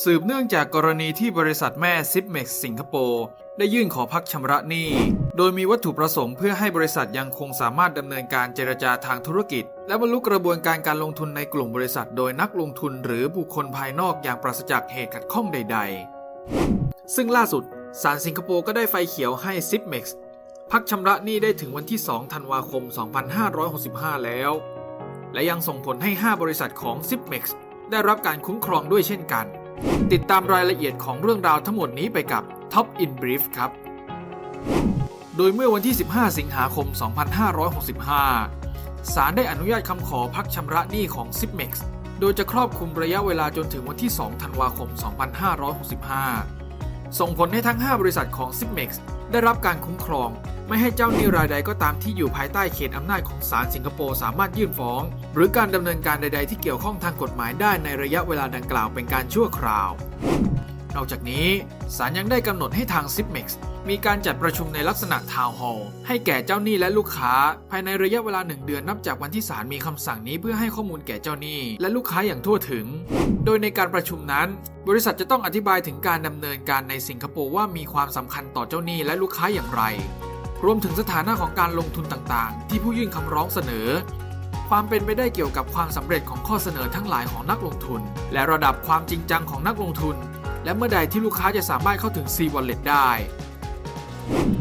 สืบเนื่องจากกรณีที่บริษัทแม่ z i p m e x สิงคโปร์ได้ยื่นขอพักชำระหนี้ โดยมีวัตถุประสงค์เพื่อให้บริษัทยังคงสามารถดำเนินการเจรจาทางธุรกิจ และบรรลุกระบวนการการลงทุนในกลุ่มบริษัท โดยนักลงทุนหรือบุคคลภายนอกอย่างปราศจากเหตุขัดข้องใด ๆ ซึ่งล่าสุดศาลสิงคโปร์ก็ได้ไฟเขียวให้ z i p m e x พักชำระหนี้ได้ถึงวันที่ 2 ธันวาคม 2565 แล้ว และยังส่งผลให้ 5 บริษัทของ z i p m e x ได้รับการคุ้มครองด้วยเช่นกัน ติดตามรายละเอียดของเรื่องราวทั้งหมดนี้ไปกับ Top in Brief ครับ โดยเมื่อวันที่ 15 สิงหาคม 2565 ศาลได้อนุญาตคำขอพักชำระหนี้ของ s i p m e x โดยจะครอบคลุมระยะเวลาจนถึงวันที่ 2 ธันวาคม 2565 ส่งผลให้ทั้ง 5 บริษัทของ SIPMEX ได้รับการคุ้มครอง ไม่ให้เจ้าหนี้รายใดก็ตามที่อยู่ภายใต้เขตอำนาจของศาลสิงคโปร์สามารถยื่นฟ้อง หรือการดำเนินการใด ๆ ที่เกี่ยวข้องทางกฎหมายได้ในระยะเวลาดังกล่าวเป็นการชั่วคราว นอกจากนี้ศาลยังได้กำหนดให้ทาง z i p m e x มีการจัดประชุมในลักษณะทาวน์ฮอลล์ให้แก่เจ้าหนี้และลูกค้า ภายในระยะเวลาหนึ่งเดือนนับจากวันที่ศาลมีคำสั่งนี้เพื่อให้ข้อมูลแก่เจ้าหนี้และลูกค้าอย่างทั่วถึง โดยในการประชุมนั้น บริษัทจะต้องอธิบายถึงการดำเนินการในสิงคโปร์ว่ามีความสำคัญต่อเจ้าหนี้และลูกค้าอย่างไร รวมถึงสถานะของการลงทุนต่างๆ ที่ผู้ยื่นคำร้องเสนอ ความเป็นไปได้เกี่ยวกับความสำเร็จของข้อเสนอทั้งหลายของนักลงทุน และระดับความจริงจังของนักลงทุน และเมื่อใดที่ลูกค้าจะสามารถเข้าถึง C Wallet ได้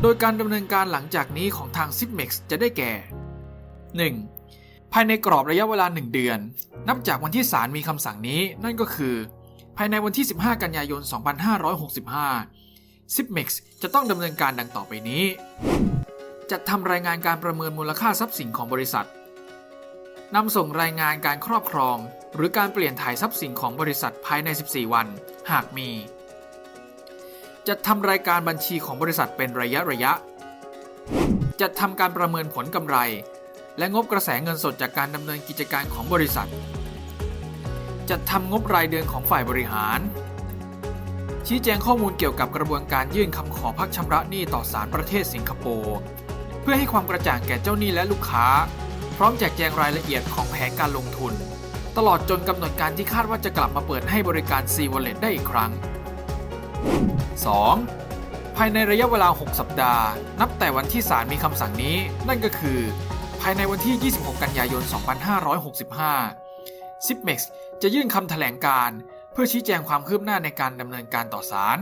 โดยการดำเนินการหลังจากนี้ของทาง z i p m e x จะได้แก่ 1. ภายในกรอบระยะเวลา 1 เดือน นับจากวันที่ศาลมีคำสั่งนี้ นั่นก็คือ ภายในวันที่ 15 กันยายน 2565 z i p m e x จะต้องดำเนินการดังต่อไปนี้ จัดทำรายงานการประเมินมูลค่าทรัพย์สินของบริษัท นำส่งรายงานการครอบครอง หรือการเปลี่ยนถ่ายทรัพย์สินของบริษัทภายใน 14 วัน หากมี จัดทำรายการบัญชีของบริษัทเป็นระยะระยะ จัดทำการประเมินผลกำไร และงบกระแสเงินสดจากการดำเนินกิจการของบริษัท จัดทำงบรายเดือนของฝ่ายบริหาร ชี้แจงข้อมูลเกี่ยวกับกระบวนการยื่นคำขอพักชำระหนี้ต่อศาลประเทศสิงคโปร์เพื่อให้ความกระจ่างแก่เจ้าหนี้และลูกค้า ร้อมแจกแจงรายละเอียดของแผนการลงทุน ตลอดจนกำหนดการที่คาดว่าจะกลับมาเปิดให้บริการ C Wallet ได้อีกครั้ง 2. ภายในระยะเวลา 6 สัปดาห์ นับแต่วันที่ศาลมีคำสั่งนี้ นั่นก็คือ ภายในวันที่ 26 กันยายน 2565 z i p m e x จะยื่นคำแถลงการ เพื่อชี้แจงความคืบหน้าในการดำเนินการต่อศาล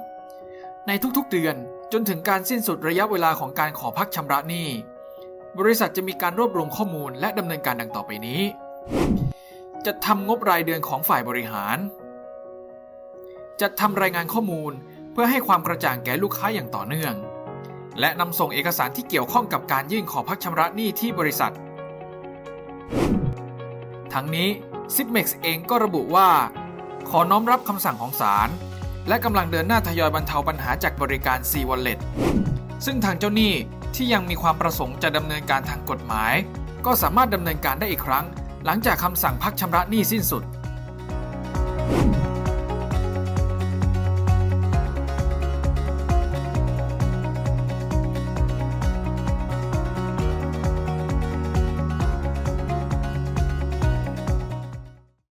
3. ในทุกๆเดือนจนถึงการสิ้นสุดระยะเวลาของการขอพักชำระหนี้ บริษัทจะมีการรวบรวมข้อมูลและดำเนินการดังต่อไปนี้จะทำงบรายเดือนของฝ่ายบริหาร จัดทำรายงานข้อมูลเพื่อให้ความกระจ่างแก่ลูกค้าอย่างต่อเนื่อง และนำส่งเอกสารที่เกี่ยวข้องกับการยื่นขอพักชำระหนี้ที่บริษัท ทั้งนี้ z i p m e x เองก็ระบุว่า ขอน้อมรับคำสั่งของศาลและกำลังเดินหน้าทยอยบรรเทาปัญหาจากบริการ C Wallet ซึ่งทางเจ้าหนี้ที่ยังมีความประสงค์จะดำเนินการทางกฎหมาย ก็สามารถดำเนินการได้อีกครั้ง หลังจากคำสั่งพักชำระหนี้สิ้นสุด